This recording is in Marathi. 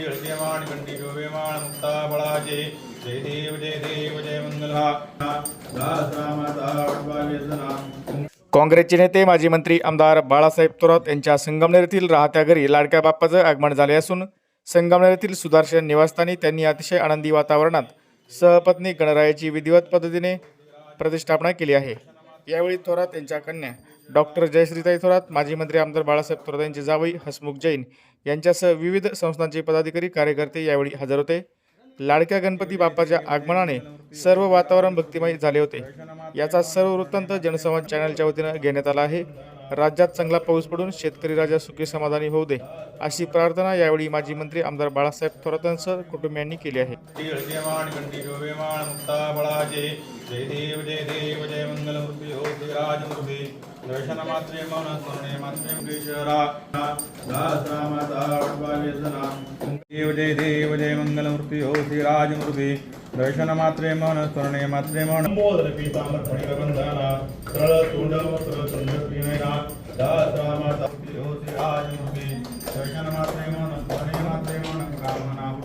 टीळकेमाण कंठी शोभेमाण मुक्ता बळाचे जय देव जय देव जय मंगला काँग्रेसचे नेते माजी मंत्री आमदार बाळासाहेब थोरात यांच्या संगमनेर येथील राहत्या घरी लाडक्या बाप्पाचं आगमन झाले असून संगमनेर येथील सुदर्शन निवासस्थानी त्यांनी अतिशय आनंदी वातावरणात सहपत्नी गणरायाची विधिवत पद्धतीने प्रतिष्ठापना केली आहे. यावेळी थोरात यांच्या कन्या. डॉक्टर जयश्रीताई थोरात माजी मंत्री आमदार बाळासाहेब थोरात यांचे जावई हसमुख जैन यांच्यासह विविध संस्थांचे पदाधिकारी कार्यकर्ते यावेळी हजर होते. लाडक्या गणपती बाप्पाच्या आगमनाने सर्व वातावरण भक्तिमय झाले होते. याचा सर्व वृत्तांत जनसंवाद चॅनलच्या वतीनं घेण्यात आला आहे. राज्यात चांगला पाऊस पडून शेतकरी राजा सुखी समाधानी होऊ दे अशी प्रार्थना यावेळी माजी मंत्री आमदार बाळासाहेब थोरातांसह कुटुंबियांनी केली आहे. देव जय देव जय मंगलमूर्ती हो श्रीराजमूर्ती दर्शन मात्रे मन स्मरणे मात्रे क्लेशरा uh, you'll be, they're going to